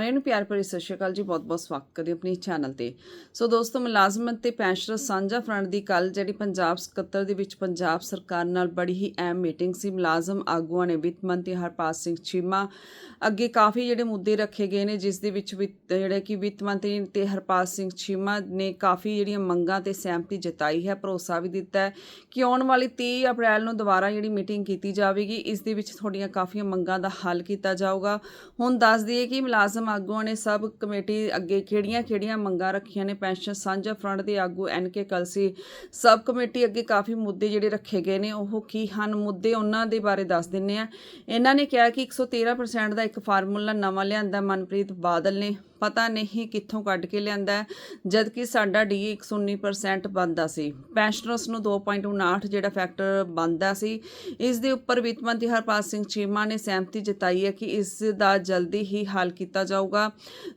ਸਾਰਿਆਂ ਨੂੰ ਪਿਆਰ ਭਰੀ ਸਤਿ ਸ਼੍ਰੀ ਅਕਾਲ ਜੀ, ਬਹੁਤ-ਬਹੁਤ ਸਵਾਗਤ ਕਰਦੇ ਆਪਣੀ ਚੈਨਲ ਤੇ। ਸੋ ਦੋਸਤੋ ਮੁਲਾਜ਼ਮਤ ਤੇ ਪੈਨਸ਼ਨਰ ਸਾਂਝਾ ਫਰੰਟ ਦੀ ਕੱਲ ਜਿਹੜੀ ਪੰਜਾਬ ਸਕੱਤਰ ਦੇ ਵਿੱਚ ਪੰਜਾਬ ਸਰਕਾਰ ਨਾਲ ਬੜੀ ਹੀ ਅਹਿਮ ਮੀਟਿੰਗ ਸੀ। ਮੁਲਾਜ਼ਮ ਆਗੂਆਂ ਨੇ ਵਿੱਤ ਮੰਤਰੀ ਹਰਪਾਲ ਸਿੰਘ ਚੀਮਾ ਅੱਗੇ ਕਾਫੀ ਜਿਹੜੇ ਮੁੱਦੇ ਰੱਖੇ ਗਏ ਨੇ, ਜਿਸ ਦੇ ਵਿੱਚ ਵਿੱਤ- ਜਿਹੜੇ ਕਿ ਵਿੱਤ ਮੰਤਰੀ ਤੇ ਹਰਪਾਲ ਸਿੰਘ ਚੀਮਾ ਨੇ ਕਾਫੀ ਜਿਹੜੀਆਂ ਮੰਗਾਂ ਤੇ ਸਹਿਮਤੀ ਜਤਾਈ ਹੈ, ਭਰੋਸਾ ਵੀ ਦਿੱਤਾ ਹੈ ਕਿ ਆਉਣ ਵਾਲੀ 30 ਅਪ੍ਰੈਲ ਨੂੰ ਦੁਬਾਰਾ ਜਿਹੜੀ ਮੀਟਿੰਗ ਕੀਤੀ ਜਾਵੇਗੀ, ਇਸ ਦੇ ਵਿੱਚ ਤੁਹਾਡੀਆਂ ਕਾਫੀਆਂ ਮੰਗਾਂ ਦਾ ਹੱਲ ਕੀਤਾ ਜਾਊਗਾ। ਹੁਣ ਦੱਸ ਦਈਏ ਕਿ ਮੁਲਾਜ਼ਮ ਆਗੂਆਂ ਨੇ ਸਬ ਕਮੇਟੀ ਅੱਗੇ ਕਿਹੜੀਆਂ-ਕਿਹੜੀਆਂ ਮੰਗਾਂ ਰੱਖੀਆਂ ਨੇ, ਪੈਨਸ਼ਨ ਸਾਂਝਾ ਫਰੰਟ ਦੇ ਆਗੂ ਐਨ ਕੇ ਕਲਸੀ, ਸਬ ਕਮੇਟੀ ਅੱਗੇ ਕਾਫੀ ਮੁੱਦੇ ਜਿਹੜੇ ਰੱਖੇ ਗਏ ਨੇ, ਉਹ ਕੀ ਹਨ? ਮੁੱਦੇ ਉਹਨਾਂ ਦੇ ਬਾਰੇ ਦੱਸ ਦਿੰਨੇ ਆ ਇਹਨਾਂ ਨੇ ਕਿਹਾ ਕਿ 113% ਦਾ ਇੱਕ ਫਾਰਮੂਲਾ ਨਵਾਂ ਲਿਆਂਦਾ, ਮਨਪ੍ਰੀਤ ਬਾਦਲ ਨੇ। ਪਤਾ ਨਹੀਂ ਕਿੱਥੋਂ ਕੱਢ ਕੇ ਲਿਆਂਦਾ ਹੈ, ਜਦ ਕਿ ਸਾਡਾ ਡੀਏ 119% ਬੰਦਾ ਸੀ। ਪੈਨਸ਼ਨਰਸ ਨੂੰ 2.59 ਜਿਹੜਾ ਫੈਕਟਰ ਬੰਦਾ ਸੀ ਇਸ ਦੇ ਉੱਪਰ ਵਿੱਤ ਮੰਤਰੀ ਹਰਪਾਲ ਸਿੰਘ ਚੀਮਾ ਨੇ ਸਹਿਮਤੀ ਜਤਾਈ ਹੈ ਕਿ ਇਸ ਦਾ ਜਲਦੀ ਹੀ ਹੱਲ ਕੀਤਾ ਜਾਊਗਾ।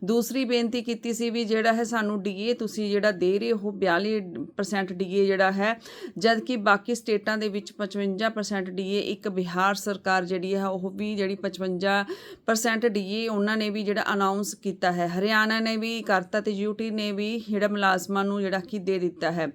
ਦੂਸਰੀ ਬੇਨਤੀ ਕੀਤੀ ਸੀ ਵੀ ਜਿਹੜਾ ਹੈ ਸਾਨੂੰ ਡੀਏ ਤੁਸੀਂ ਜਿਹੜਾ ਦੇ ਰਹੇ ਹੋ 42% ਡੀਏ ਜਿਹੜਾ ਹੈ ਜਦ ਕਿ ਬਾਕੀ ਸਟੇਟਾਂ ਦੇ ਵਿੱਚ 55% ਡੀਏ ਇੱਕ ਬਿਹਾਰ ਸਰਕਾਰ ਜਿਹੜੀ ਹੈ ਉਹ ਵੀ ਜਿਹੜੀ 55% ਡੀਏ ਉਹਨਾਂ ਨੇ ਵੀ ਜਿਹੜਾ ਅਨਾਉਂਸ ਕੀਤਾ ਹੈ। ਹਰਿਆਣਾ ਨੇ ਵੀ, ਕਰਤਾ ਤੇ ਯੂਟੀ ਨੇ ਵੀ ਜਿਹੜਾ ਮੁਲਾਜ਼ਮਾਂ ਨੂੰ ਜਿਹੜਾ ਕਿ ਦੇ ਦਿੱਤਾ ਹੈ।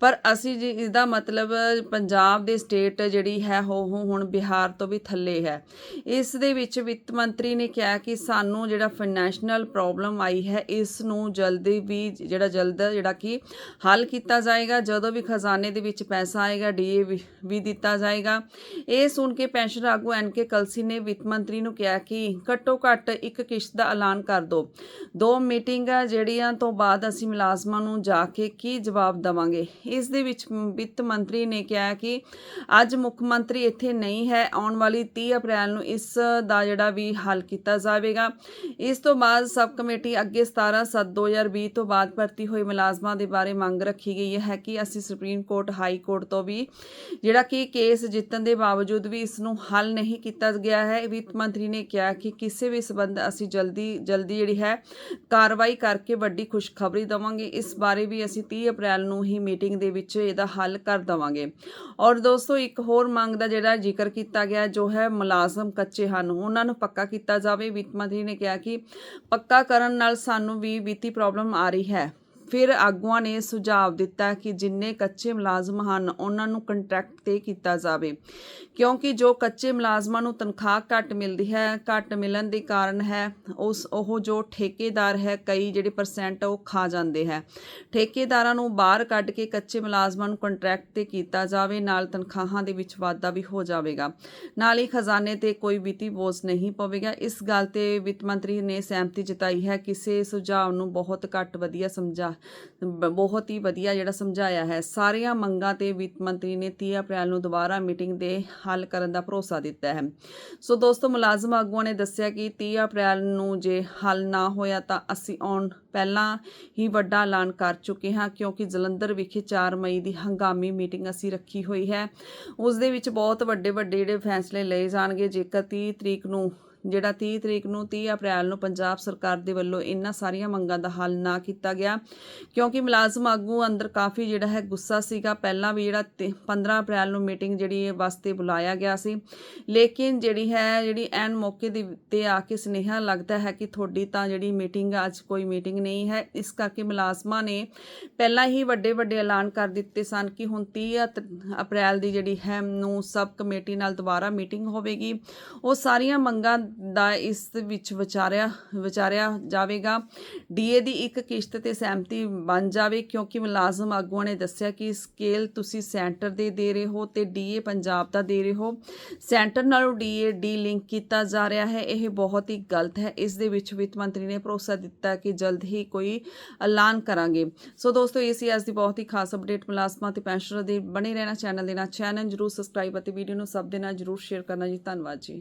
ਪਰ ਅਸੀਂ ਜੀ ਇਸ ਦਾ ਮਤਲਬ ਪੰਜਾਬ ਦੇ ਸਟੇਟ ਜਿਹੜੀ ਹੈ, ਉਹ ਹੁਣ ਬਿਹਾਰ ਤੋਂ ਵੀ ਥੱਲੇ ਹੈ। ਇਸ ਦੇ ਵਿੱਚ ਵਿੱਤ ਮੰਤਰੀ ਨੇ ਕਿਹਾ ਕਿ ਸਾਨੂੰ ਜਿਹੜਾ ਫਾਈਨੈਂਸ਼ੀਅਲ ਪ੍ਰੋਬਲਮ ਆਈ ਹੈ, ਇਸ ਨੂੰ ਜਲਦੀ ਵੀ ਜਿਹੜਾ ਜਲਦ ਜਿਹੜਾ ਕਿ ਹੱਲ ਕੀਤਾ ਜਾਏਗਾ। ਜਦੋਂ ਵੀ ਖਜ਼ਾਨੇ ਦੇ ਵਿੱਚ ਪੈਸਾ ਆਏਗਾ, ਡੀਏ ਵੀ ਦਿੱਤਾ ਜਾਏਗਾ। ਇਹ ਸੁਣ ਕੇ ਪੈਨਸ਼ਨ ਆਗੂ ਐਨ ਕੇ ਕਲਸੀ ਨੇ ਵਿੱਤ ਮੰਤਰੀ ਨੂੰ ਕਿਹਾ ਕਿ ਘੱਟੋ ਘੱਟ ਇੱਕ ਕਿਸ਼ਤ ਦਾ ਐਲਾਨ ਕਰ ਦਿਓ। ਦੋ ਮੀਟਿੰਗਾਂ ਜਿਹੜੀਆਂ ਤੋਂ ਬਾਅਦ ਅਸੀਂ ਮੁਲਾਜ਼ਮਾਂ ਨੂੰ ਜਾ ਕੇ ਕੀ ਜਵਾਬ ਦਵਾਂਗੇ? ਇਸ ਦੇ ਵਿੱਚ ਵਿੱਤ ਮੰਤਰੀ ਨੇ ਕਿਹਾ ਕਿ ਅੱਜ ਮੁੱਖ ਮੰਤਰੀ ਇੱਥੇ ਨਹੀਂ ਹੈ। ਆਉਣ ਵਾਲੀ 30 ਅਪ੍ਰੈਲ ਨੂੰ ਇਸ ਦਾ ਜਿਹੜਾ ਵੀ ਹੱਲ ਕੀਤਾ ਜਾਵੇਗਾ। ਇਸ ਤੋਂ ਬਾਅਦ ਸਬ ਕਮੇਟੀ ਅੱਗੇ 17 7 2020 ਤੋਂ ਬਾਅਦ ਭਰਤੀ ਹੋਏ ਮੁਲਾਜ਼ਮਾਂ ਦੇ ਬਾਰੇ ਮੰਗ ਰੱਖੀ ਗਈ ਹੈ ਕਿ ਅਸੀਂ ਸੁਪਰੀਮ ਕੋਰਟ, ਹਾਈ ਕੋਰਟ ਤੋਂ ਵੀ ਜਿਹੜਾ ਕਿ ਕੇਸ ਜਿੱਤਣ ਦੇ ਬਾਵਜੂਦ ਵੀ ਇਸ ਨੂੰ ਹੱਲ ਨਹੀਂ ਕੀਤਾ ਗਿਆ ਹੈ। ਵਿੱਤ ਮੰਤਰੀ ਨੇ ਕਿਹਾ ਕਿ ਕਿਸੇ ਵੀ ਸਬੰਧ ਅਸੀਂ ਜਲਦੀ ਜਲਦੀ ਜਿਹੜੀ ਹੈ ਕਾਰਵਾਈ ਕਰਕੇ ਵੱਡੀ ਖੁਸ਼ਖਬਰੀ ਦਵਾਂਗੇ। ਇਸ ਬਾਰੇ ਵੀ ਅਸੀਂ 30 ਅਪ੍ਰੈਲ ਨੂੰ ਹੀ ਮੀਟਿੰਗ ਦੇ ਵਿੱਚ ਇਹਦਾ ਹੱਲ ਕਰ ਦਵਾਂਗੇ। ਔਰ ਦੋਸਤੋ, ਇੱਕ ਹੋਰ ਮੰਗ ਦਾ ਜਿਹੜਾ ਜ਼ਿਕਰ ਕੀਤਾ ਗਿਆ, ਜੋ ਹੈ ਮੁਲਾਜ਼ਮ ਕੱਚੇ ਹਨ, ਉਹਨਾਂ ਨੂੰ ਪੱਕਾ ਕੀਤਾ ਜਾਵੇ। ਵਿੱਤ ਮੰਤਰੀ ਨੇ ਕਿਹਾ ਕਿ ਪੱਕਾ ਕਰਨ ਨਾਲ ਸਾਨੂੰ ਵੀ ਵਿੱਤੀ ਪ੍ਰੋਬਲਮ ਆ ਰਹੀ ਹੈ। ਫਿਰ ਆਗੂਆਂ ਨੇ ਸੁਝਾਅ ਦਿੱਤਾ ਕਿ ਜਿੰਨੇ ਕੱਚੇ ਮੁਲਾਜ਼ਮ ਹਨ, ਉਹਨਾਂ ਨੂੰ ਕੰਟਰੈਕਟ ਤੇ ਕੀਤਾ ਜਾਵੇ। ਕਿਉਂਕਿ ਜੋ ਕੱਚੇ ਮੁਲਾਜ਼ਮਾਂ ਨੂੰ ਤਨਖਾਹ ਘੱਟ ਮਿਲਦੀ ਹੈ, ਘੱਟ ਮਿਲਣ ਦੇ ਕਾਰਨ ਹੈ, ਉਸ, ਉਹ ਜੋ ਠੇਕੇਦਾਰ ਹੈ, ਕਈ ਜਿਹੜੇ ਪਰਸੈਂਟ ਉਹ ਖਾ ਜਾਂਦੇ ਹੈ। ਠੇਕੇਦਾਰਾਂ ਨੂੰ ਬਾਹਰ ਕੱਢ ਕੇ ਕੱਚੇ ਮੁਲਾਜ਼ਮਾਂ ਨੂੰ ਕੰਟਰੈਕਟ ਤੇ ਕੀਤਾ ਜਾਵੇ, ਨਾਲ ਤਨਖਾਹਾਂ ਦੇ ਵਿੱਚ ਵਾਧਾ ਵੀ ਹੋ ਜਾਵੇਗਾ। ਨਾਲ ਹੀ ਖਜ਼ਾਨੇ ਤੇ ਕੋਈ ਵਿੱਤੀ ਬੋਝ ਨਹੀਂ ਪਵੇਗਾ। ਇਸ ਗੱਲ ਤੇ ਵਿੱਤ ਮੰਤਰੀ ਨੇ ਸਹਿਮਤੀ ਜਤਾਈ ਹੈ। ਕਿਸੇ ਸੁਝਾਅ ਨੂੰ ਬਹੁਤ ਘੱਟ ਵਧੀਆ ਸਮਝਾ ਬਹੁਤ ਹੀ ਵਧੀਆ ਜਿਹੜਾ ਸਮਝਾਇਆ ਹੈ। ਸਾਰੀਆਂ ਮੰਗਾਂ ਤੇ ਵਿੱਤ ਮੰਤਰੀ ਨੇ 30 ਅਪ੍ਰੈਲ ਨੂੰ ਦੁਬਾਰਾ ਮੀਟਿੰਗ ਦੇ ਹੱਲ ਕਰਨ ਦਾ ਭਰੋਸਾ ਦਿੱਤਾ ਹੈ। ਸੋ ਦੋਸਤੋ, ਮੁਲਾਜ਼ਮ ਆਗੂਆਂ ਨੇ ਦੱਸਿਆ ਕਿ 30 ਅਪ੍ਰੈਲ ਨੂੰ ਜੇ ਹੱਲ ਨਾ ਹੋਇਆ ਤਾਂ ਅਸੀਂ ਆਉਣ ਪਹਿਲਾਂ ਹੀ ਵੱਡਾ ਐਲਾਨ ਕਰ ਚੁੱਕੇ ਹਾਂ, ਕਿਉਂਕਿ ਜਲੰਧਰ ਵਿਖੇ 4 ਮਈ ਦੀ ਹੰਗਾਮੀ ਮੀਟਿੰਗ ਅਸੀਂ ਰੱਖੀ ਹੋਈ ਹੈ। ਉਸ ਦੇ ਵਿੱਚ ਬਹੁਤ ਵੱਡੇ ਵੱਡੇ ਜਿਹੜੇ ਫੈਸਲੇ ਲਏ ਜਾਣਗੇ। ਜੇਕਰ 30 ਤਰੀਕ ਨੂੰ ਜਿਹੜਾ 30 ਤਰੀਕ ਨੂੰ 30 ਅਪ੍ਰੈਲ ਨੂੰ ਪੰਜਾਬ ਸਰਕਾਰ ਦੇ ਵੱਲੋਂ ਇਹਨਾਂ ਸਾਰੀਆਂ ਮੰਗਾਂ ਦਾ ਹੱਲ ਨਾ ਕੀਤਾ ਗਿਆ। ਕਿਉਂਕਿ ਮੁਲਾਜ਼ਮ ਆਗੂ ਅੰਦਰ ਕਾਫੀ ਜਿਹੜਾ ਹੈ ਗੁੱਸਾ ਸੀਗਾ। ਪਹਿਲਾਂ ਵੀ ਜਿਹੜਾ ਤੇ- 15 ਅਪ੍ਰੈਲ ਨੂੰ ਮੀਟਿੰਗ ਜਿਹੜੀ ਇਹ ਵਾਸਤੇ ਬੁਲਾਇਆ ਗਿਆ ਸੀ। ਲੇਕਿਨ ਜਿਹੜੀ ਹੈ, ਜਿਹੜੀ ਐਨ ਮੌਕੇ ਦੇ ਤੇ ਆ ਕੇ ਸੁਨੇਹਾ ਲੱਗਦਾ ਹੈ ਕਿ ਤੁਹਾਡੀ ਤਾਂ ਜਿਹੜੀ ਮੀਟਿੰਗ ਅੱਜ ਕੋਈ ਮੀਟਿੰਗ ਨਹੀਂ ਹੈ। ਇਸ ਕਰਕੇ ਮੁਲਾਜ਼ਮਾਂ ਨੇ ਪਹਿਲਾਂ ਹੀ ਵੱਡੇ ਵੱਡੇ ਐਲਾਨ ਕਰ ਦਿੱਤੇ ਸਨ ਕਿ ਹੁਣ 30 ਅਤ- ਅਪ੍ਰੈਲ ਦੀ ਜਿਹੜੀ ਹੈ, ਨੂੰ ਸਬ ਕਮੇਟੀ ਨਾਲ ਦੁਬਾਰਾ ਮੀਟਿੰਗ ਹੋਵੇਗੀ। ਉਹ ਸਾਰੀਆਂ ਮੰਗਾਂ ਦਾ ਇਸ ਵਿੱਚ ਵਿਚਾਰਿਆ ਵਿਚਾਰਿਆ ਜਾਵੇਗਾ। ਡੀਏ ਦੀ ਇੱਕ ਕਿਸ਼ਤ ਤੇ ਸਹਿਮਤੀ ਬਣ ਜਾਵੇ, ਕਿਉਂਕਿ ਮੁਲਾਜ਼ਮ ਆਗੂਆਂ ਨੇ ਦੱਸਿਆ ਕਿ ਸਕੇਲ ਤੁਸੀਂ ਸੈਂਟਰ ਦੇ ਦੇ ਰਹੇ ਹੋ ਤੇ ਡੀਏ ਪੰਜਾਬ ਦਾ ਦੇ ਰਹੇ ਹੋ। ਸੈਂਟਰ ਨਾਲੋਂ ਡੀਏ ਡੀ ਲਿੰਕ ਕੀਤਾ ਜਾ ਰਿਹਾ ਹੈ, ਇਹ ਬਹੁਤ ਹੀ ਗਲਤ ਹੈ। ਇਸ ਦੇ ਵਿੱਚ ਵਿੱਤ ਮੰਤਰੀ ਨੇ ਭਰੋਸਾ ਦਿੱਤਾ ਕਿ ਜਲਦ ਹੀ ਕੋਈ ਐਲਾਨ ਕਰਾਂਗੇ। ਸੋ ਦੋਸਤੋ, ਇਹ ਸੀ ਅੱਜ ਦੀ ਬਹੁਤ ਹੀ ਖਾਸ ਅਪਡੇਟ। ਮੁਲਾਜ਼ਮਾਂ ਤੇ ਪੈਨਸ਼ਨਰ ਦੇ ਬਣੇ ਰਹਿਣਾ, ਚੈਨਲ ਦੇ ਨਾਲ ਚੈਨਲ ਜਰੂਰ ਸਬਸਕ੍ਰਾਈਬ ਅਤੇ ਵੀਡੀਓ ਨੂੰ ਸਭ ਦੇ ਨਾਲ ਜਰੂਰ ਸ਼ੇਅਰ ਕਰਨਾ ਜੀ। ਧੰਨਵਾਦ ਜੀ।